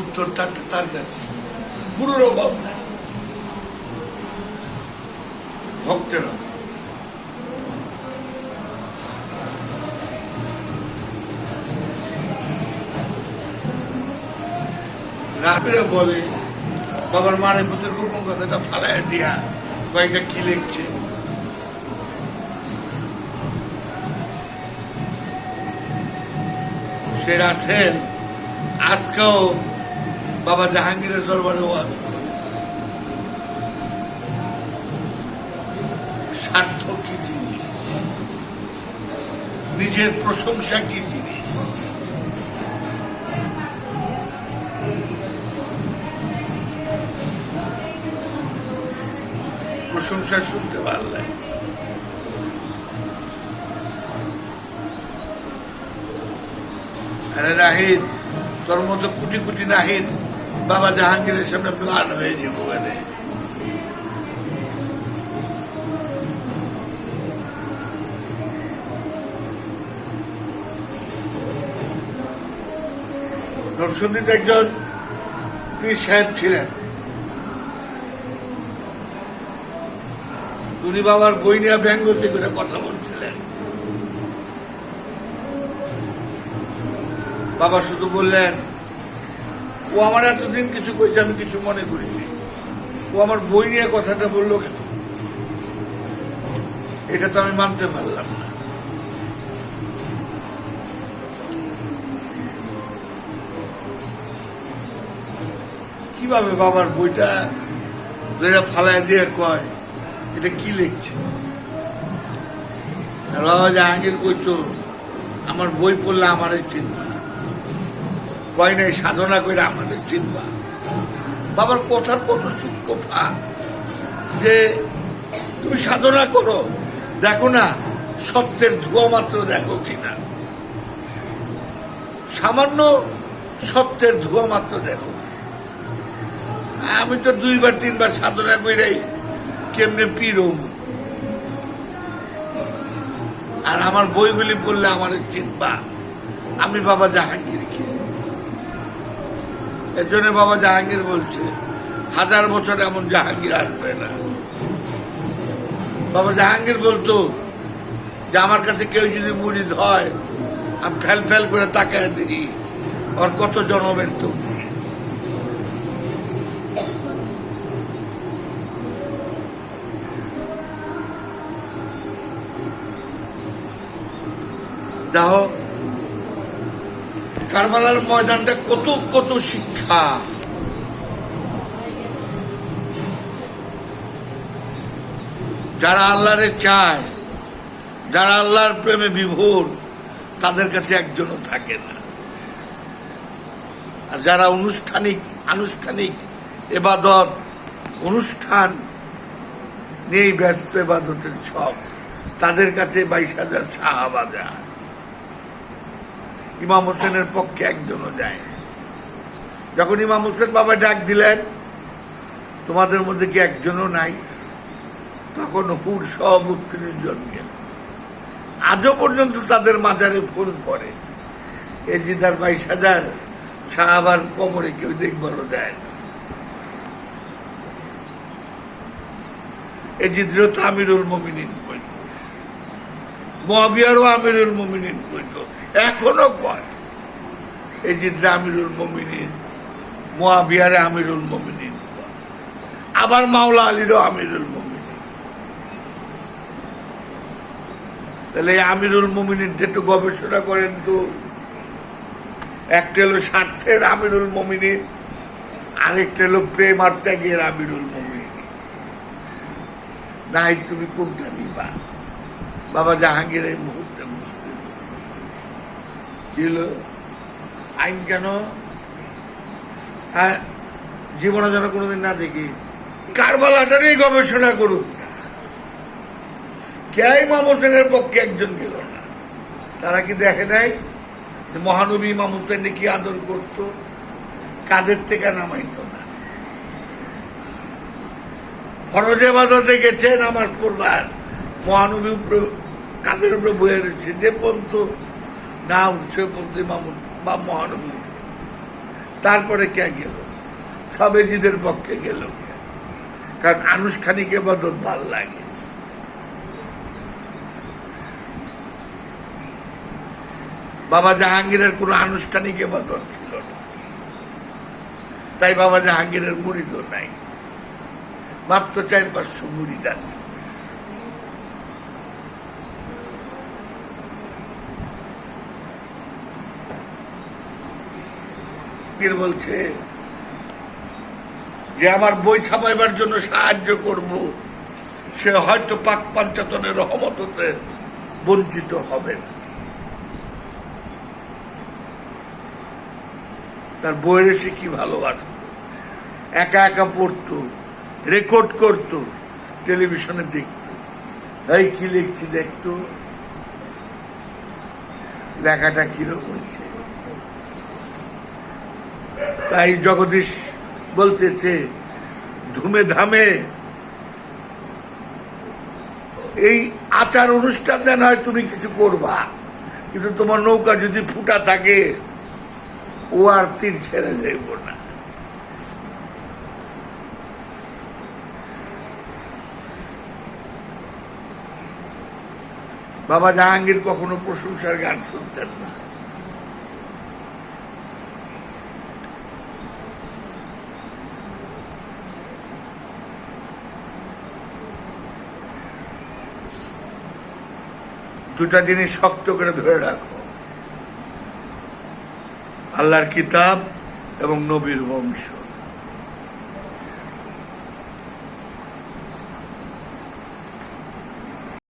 উত্তর তারটা তার কাছে। গুরুর অভাব নাই। ভক্তেরা। রাবিরা বলে, বাবার মারে পুত্রের গোপন কথাটা ফালাই দিয়া কয়েকটা কি লিখছে? সে আছেন আজকেও বাবা জাহাঙ্গীরের দরবারে ওয়াজ। স্বার্থ কি জিনিস? নিজের প্রশংসা কি জিনিস? প্রশংসা শুনতে ভালো লাগে। আরে নাহিদ, তোর মতো কোটি কোটি নাহিদ বাবা জাহাঙ্গীরের সামনে প্লান হয়ে যাব মানে নরসিংদীতে একজন পীর সাহেব ছিলেন। উনি বাবার বই নিয়ে ব্যঙ্গতি করে কথা বলছিলেন। বাবা শুধু বললেন ও আমার এতদিন কিছু কইছে, আমি কিছু মনে করিনি। ও আমার বই নিয়ে কথাটা বলল কেন? এটা তো আমি মানতে পারলাম না। কীভাবে বাবার বইটা যেটা ফালায় দিয়ে কয়, এটা কি লিখছে? বাবা জাহাঙ্গীর কইতো, আমার বই পড়লে আমারে চিনবা কয় নাই, সাধনা করে আমাদের চিনবা। বাবার কথার কত সূক্ষ্ম ফাঁক যে তুমি সাধনা করো। দেখো না, সত্যের ধোয়া মাত্র দেখো কিনা। সামান্য সত্যের ধোয়া মাত্র দেখো। আমি তো দুইবার, তিনবার সাধনা করেই কেমনে পিরম। আর আমার বইগুলি পড়লে আমার চিনবা। আমি বাবা জাহাঙ্গীর কি এর জন্য বাবা জাহাঙ্গীর বলছে, হাজার বছর এমন জাহাঙ্গীর আসবে না। বাবা জাহাঙ্গীর বলতো যে, আমার কাছে কেউ যদি মুড়িদ হয়, আমি ফেল ফেল করে তাকায় দিই ওর কত জনমের তবি দেখো কারবালার ময়দানটা কত কত শিক্ষা। যারা আল্লাহরে চায়, যারা আল্লাহর প্রেমে বিভোর, তাদের কাছে একজনও থাকে না। আর যারা আনুষ্ঠানিক আনুষ্ঠানিক এবাদত, অনুষ্ঠান নিয়েই ব্যস্ত এবাদতের ছক, তাদের কাছে বাইশ হাজার যায় ইমাম হোসেনের পক্ষে একজনও যায় যখন ইমাম হোসেন বাবা ডাক দিলেন, তোমাদের মধ্যে কি একজনও নাই? তখন হুর সব উত্তীর্ণ জন গেল। আজও পর্যন্ত তাদের মাজারে ফুল পড়ে। এই জিদার বাইশ হাজার সাহাবার কবরে কেউ দেখবারও যায় না। এই জিদ্র আমিরুল মমিনিন কইত মহাবিয়ারও আমিরুল মমিনিন কইত এখনও কয়, এই জিদ্রা আমিরুল মমিনিন মহাবিহারে আমিরুল মমিনিন। আবার মাওলা আলীরও আমিরুল মমিনিন। তাহলে এই আমিরুল মমিনিন একটু গবেষণা করেন তো। একটা হলো স্বার্থের আমিরুল মমিনিন, আরেকটা হলো প্রেম আর ত্যাগের আমিরুল মমিনিন। নাই, তুমি কোনটা নিবা? বাবা জাহাঙ্গীর এই মুহূর্তে আইন কেন? হ্যাঁ জীবনে যেন কোনোদিন না দেখি। কারবালাটা নিয়ে গবেষণা করুক। কে ইমাম হোসেনের পক্ষে একজন গেল না? তারা কি দেখে নাই মহানবী ইমাম হোসেনকে কি আদর করত? কাদের থেকে নামাইতো না? ফরজে বাজাতে গেছে, নামাজ পড়বার। মহানবী কাদের উপরে বয়ে রয়েছে? যে পর্যন্ত না উঠছে পর্যন্ত ইমাম বা মহানবী। তারপরে কে গেল? সবেজিদের পক্ষে গেল কারণ আনুষ্ঠানিক এবাদত ভালো লাগে। বাবা জাহাঙ্গীরের কোনো আনুষ্ঠানিক এবাদত ছিল না। তাই বাবা জাহাঙ্গীরের মুড়িদও নাই। মাত্র চার পাঁচশো মুড়ি আছে জাহাঙ্গীর বলছে যে আমার বই ছাপাইবার জন্য সাহায্য করব। সে হয়তো পাক পাঞ্চাতনের রহমত হতে বঞ্চিত হবে। তার বইয়ের সে কি ভালোবাসত? একা একা পড়তো, রেকর্ড করত, টেলিভিশনে দেখত। এই কি লিখছি দেখতো? লেখাটা কীরকম হয়েছে? তাই জগদীশ বলতেছে, ধুমে ধামে, এই আচার অনুষ্ঠান দেন হয় তুমি কিছু করবা। কিন্তু তোমার নৌকা যদি ফুটা থাকে, ও আর তীর ছেড়ে যাইব না। বাবা জাহাঙ্গীর কখনো প্রশংসার গান শুনতেন না। দুটা জিনিস শক্ত করে ধরে রাখো। আল্লাহর কিতাব এবং নবীর বংশ।